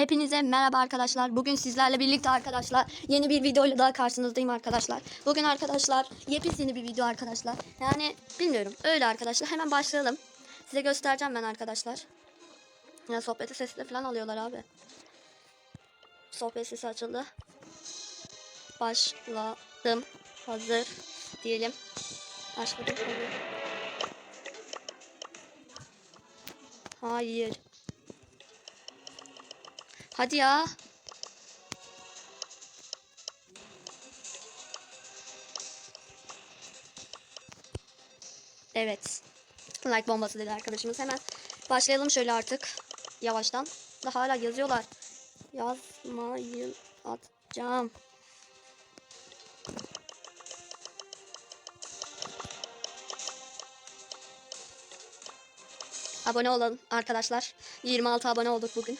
Hepinize merhaba arkadaşlar. Bugün sizlerle birlikte arkadaşlar yeni bir videoyla daha karşınızdayım arkadaşlar. Bugün arkadaşlar yepyeni bir video arkadaşlar. Yani bilmiyorum öyle arkadaşlar. Hemen başlayalım. Size göstereceğim ben arkadaşlar. Ya sohbeti sesi de falan alıyorlar abi. Sohbet sesi açıldı. Başladım. Hazır diyelim. Başladım. Hayır. Hadi ya. Evet. Like bombası dedi arkadaşımız. Hemen başlayalım şöyle artık. Yavaştan. Da hala yazıyorlar. Yazmayın atacağım. Abone olalım arkadaşlar. 26 abone olduk bugün.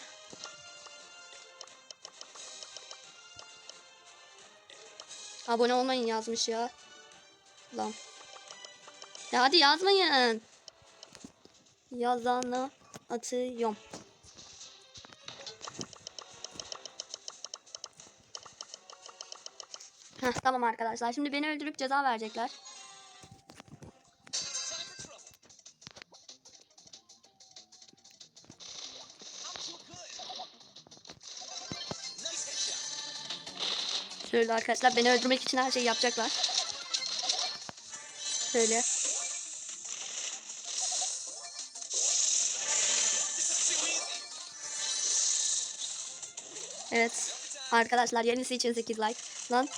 Abone olmayın yazmış ya. Lan. Ya hadi yazmayın. Yazanı atıyorum. Heh, tamam arkadaşlar. Şimdi beni öldürüp ceza verecekler. Şöyle arkadaşlar beni öldürmek için her şeyi yapacaklar. Şöyle. Evet. Arkadaşlar yenisi için 8 like. Lan.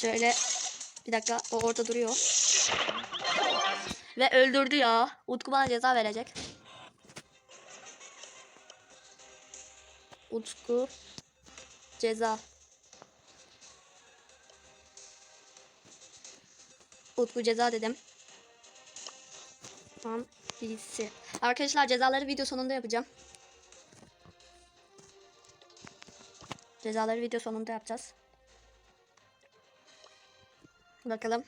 Şöyle. Bir dakika o orada duruyor. Ve öldürdü ya. Utku bana ceza verecek. Utku ceza. Utku ceza dedim. Tam birisi. Arkadaşlar cezaları video sonunda yapacağım. Cezaları video sonunda yapacağız. Bakalım.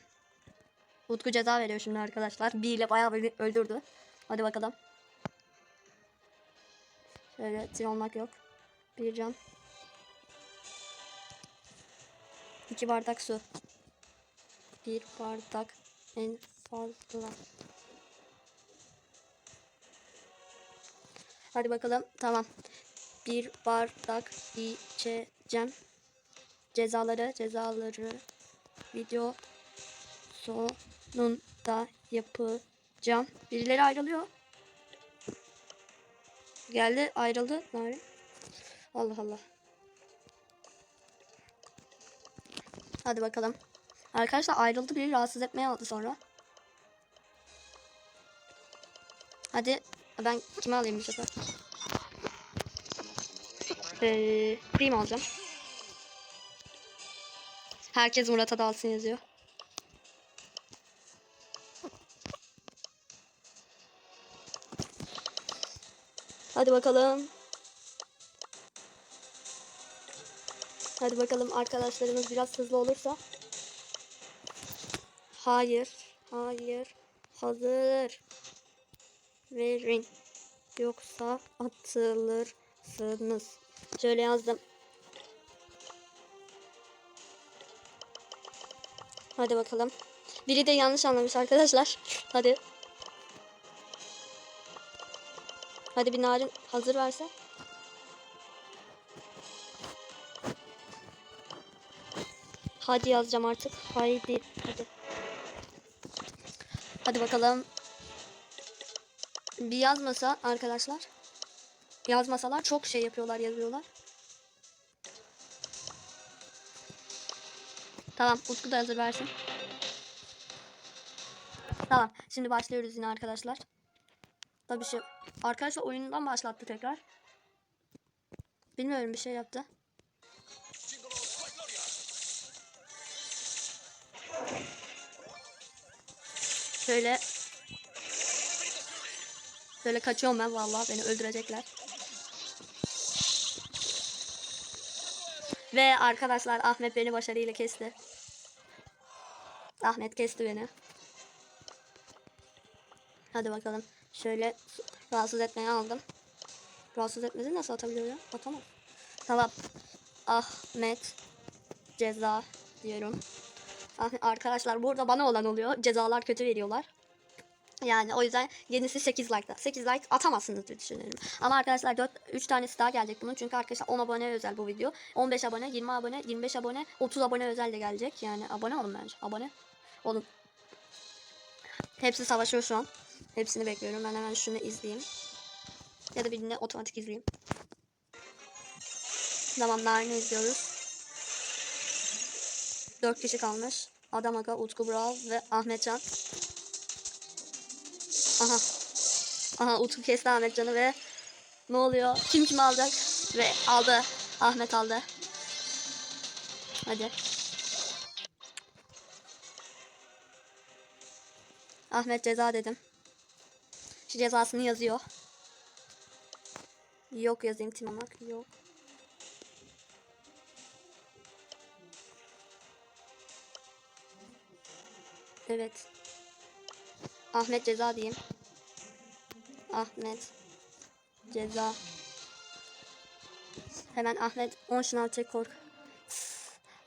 Utku ceza veriyor şimdi arkadaşlar. Bir ile bayağı öldürdü. Hadi bakalım. Şöyle tir olmak yok. Bir can. İki bardak su. Bir bardak en fazla. Hadi bakalım. Tamam. Bir bardak içeceğim. Cezaları, cezaları video sonunda yapacağım. Birileri ayrılıyor. Geldi, ayrıldı. Nerede? Allah Allah. Hadi bakalım. Arkadaşlar ayrıldı biri rahatsız etmeye aldı sonra. Hadi ben kimi alayım bu sefer? Ee, Prim alacağım. Herkes Murat'a dalsın yazıyor. Hadi bakalım. Hadi bakalım arkadaşlarımız biraz hızlı olursa. Hayır. Hayır. Hazır. Verin. Yoksa atılırsınız. Şöyle yazdım. Hadi bakalım. Biri de yanlış anlamış arkadaşlar. Hadi. Hadi bir narin hazır verse. Hadi yazacağım artık. Haydi. Hadi. Hadi bakalım. Bir yazmasa arkadaşlar. Yazmasalar çok şey yapıyorlar yazıyorlar. Tamam Utku da hazır versin. Tamam şimdi başlıyoruz yine arkadaşlar. Tabii şey arkadaşlar oyundan başlattı tekrar. Bilmiyorum bir şey yaptı. Şöyle Böyle kaçıyorum ben vallahi beni öldürecekler. Ve arkadaşlar Ahmet beni başarıyla kesti. Ahmet kesti beni. Hadi bakalım. Şöyle rahatsız etmeye aldım. Rahatsız etmedi nasıl atabiliyor ya? Atamam. Tamam. Ahmet ceza diyorum. Ah- Arkadaşlar burada bana olan oluyor. Cezalar kötü veriyorlar. Yani o yüzden yenisi 8 like'da. 8 like atamazsınız diye düşünüyorum. Ama arkadaşlar 4 3 tanesi daha gelecek bunun. Çünkü arkadaşlar 10 abone özel bu video. 15 abone, 20 abone, 25 abone, 30 abone özel de gelecek. Yani abone olun bence. Abone olun. Hepsi savaşıyor şu an. Hepsini bekliyorum. Ben hemen şunu izleyeyim. Ya da birini otomatik izleyeyim. Tamam Narin'i izliyoruz. 4 kişi kalmış. Adam Aga, Utku Brawl ve Ahmetcan. Aha. Aha Utku kesti Ahmetcan'ı ve ne oluyor? Kim kim alacak? Ve aldı. Ahmet aldı. Hadi. Ahmet ceza dedim. Şu cezasını yazıyor. Yok yazayım Timamak. Yok. Evet. Ahmet ceza diyeyim. Ahmet ceza. Hemen Ahmet 10 şınav çek kork.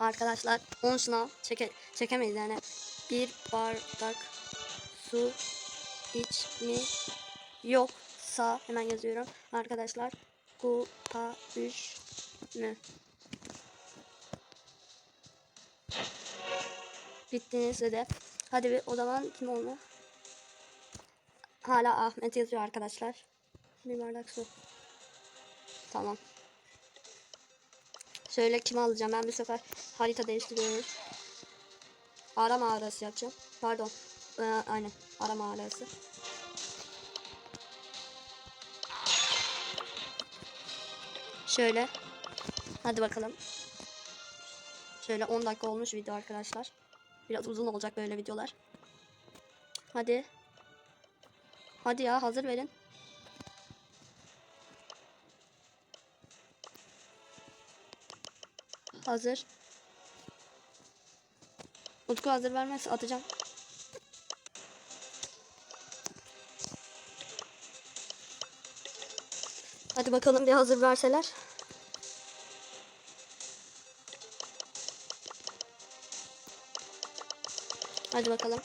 Arkadaşlar 10 şınav çeke, çekemeyiz yani. Bir bardak su iç mi yoksa hemen yazıyorum. Arkadaşlar 3 mü? Bittiniz de. Hadi bir o zaman kim oldu? Hala Ahmet yazıyor arkadaşlar. Bir bardak su. Tamam. Şöyle kim alacağım? Ben bir sefer harita değiştiriyorum. Ara mağarası yapacağım. Pardon. Ee, aynen. Ara mağarası. Şöyle. Hadi bakalım. Şöyle 10 dakika olmuş video arkadaşlar. Biraz uzun olacak böyle videolar. Hadi. Hadi ya hazır verin. Hazır. Utku hazır vermezse atacağım. Hadi bakalım bir hazır verseler. Hadi bakalım.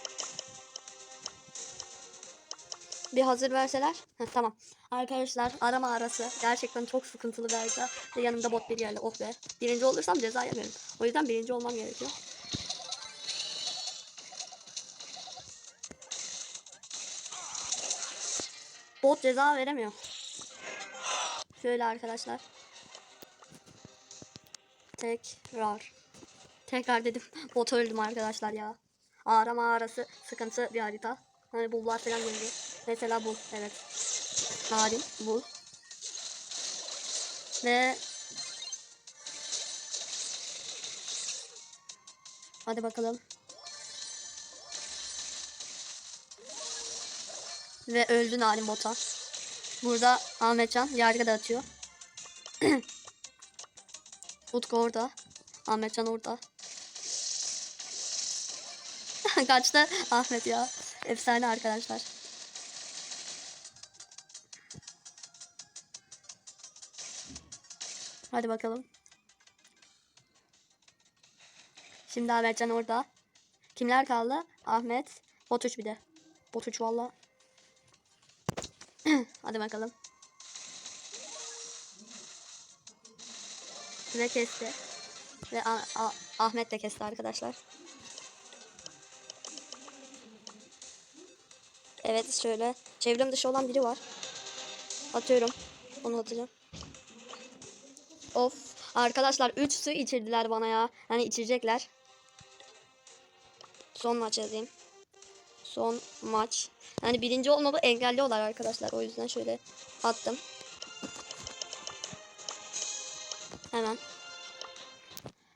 Bir hazır verseler. Heh, tamam. Arkadaşlar arama arası gerçekten çok sıkıntılı bir harita. Yanımda bot bir yerle oh be. Birinci olursam ceza yemerim. O yüzden birinci olmam gerekiyor. Bot ceza veremiyor. Şöyle arkadaşlar. Tekrar. Tekrar dedim. Bot öldüm arkadaşlar ya. Arama arası sıkıntı bir harita. Hani bullar falan geliyor. Mesela bul. Evet. Narin. Bul. Ve Hadi bakalım. Ve öldü Narin bota. Burada Ahmetcan yargı da atıyor. Utku orada. Ahmetcan orada. Kaçtı Ahmet ya. Efsane arkadaşlar. Hadi bakalım. Şimdi Ahmetcan orada. Kimler kaldı? Ahmet. Botuç bir de. Botuç valla. Hadi bakalım. Ve kesti. Ve Ah- Ah- Ahmet de kesti arkadaşlar. Evet şöyle. Çevrim dışı olan biri var. Atıyorum. Onu atacağım. Of. Arkadaşlar 3 su içirdiler bana ya. Yani içecekler. Son maç yazayım. Son maç. Yani birinci olmamı engelliyorlar arkadaşlar. O yüzden şöyle attım. Hemen.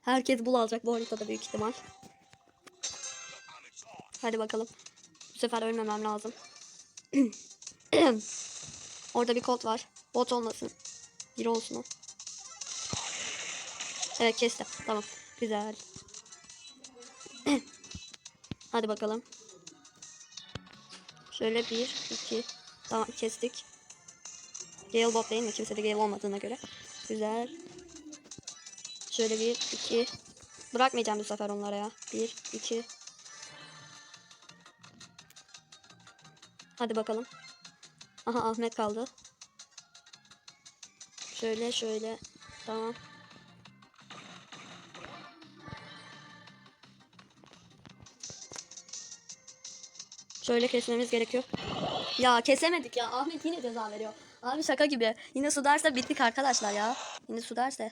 Herkes bul alacak bu haritada büyük ihtimal. Hadi bakalım. Sefer ölmemem lazım. Orada bir kod var. Bot olmasın. Biri olsun o. Evet kestim. Tamam. Güzel. Hadi bakalım. Şöyle bir, iki. Tamam kestik. Gale bot değil mi? Kimse de Gale olmadığına göre. Güzel. Şöyle bir, iki. Bırakmayacağım bu sefer onlara ya. Bir, iki. Hadi bakalım. Aha Ahmet kaldı. Şöyle şöyle. Tamam. Şöyle kesmemiz gerekiyor. Ya kesemedik ya. Ahmet yine ceza veriyor. Abi şaka gibi. Yine su derse bittik arkadaşlar ya. Yine su derse.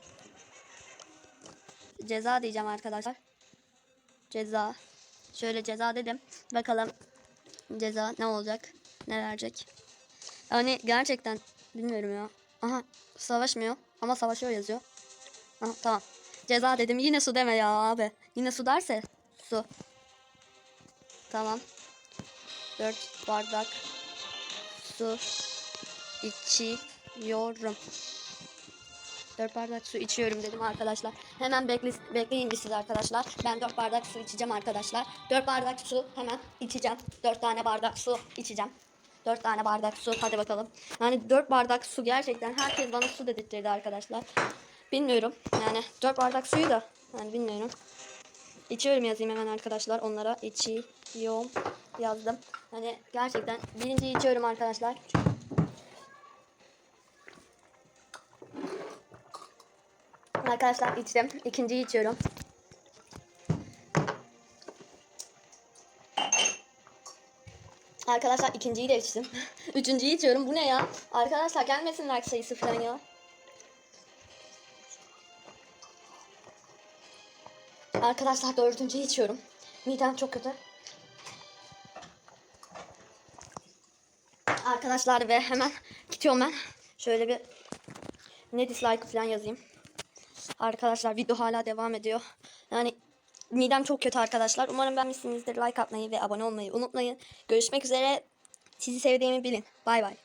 Ceza diyeceğim arkadaşlar. Ceza. Şöyle ceza dedim. Bakalım ceza ne olacak? Ne verecek? Yani gerçekten bilmiyorum ya. Aha savaşmıyor ama savaşıyor yazıyor. Aha, tamam. Ceza dedim. Yine su deme ya abi. Yine su derse su. Tamam. 4 bardak su içiyorum. 4 bardak su içiyorum dedim arkadaşlar. Hemen bekle, bekleyin siz arkadaşlar. Ben 4 bardak su içeceğim arkadaşlar. 4 bardak su hemen içeceğim. 4 tane bardak su içeceğim. 4 tane bardak su hadi bakalım. Yani 4 bardak su gerçekten herkes bana su dedirtirdi arkadaşlar. Bilmiyorum yani 4 bardak suyu da yani bilmiyorum. İçiyorum yazayım hemen arkadaşlar. Onlara içiyorum yazdım. Hani gerçekten birinciyi içiyorum arkadaşlar. Arkadaşlar içtim. İkinciyi içiyorum. Arkadaşlar ikinciyi de içtim. Üçüncüyü içiyorum. Bu ne ya? Arkadaşlar gelmesin like sayısı falan ya. Arkadaşlar dördüncüyü içiyorum. Midem çok kötü. Arkadaşlar ve hemen gidiyorum ben. Şöyle bir ne dislike falan yazayım. Arkadaşlar video hala devam ediyor. Yani midem çok kötü arkadaşlar. Umarım beğenmişsinizdir. Like atmayı ve abone olmayı unutmayın. Görüşmek üzere. Sizi sevdiğimi bilin. Bay bay.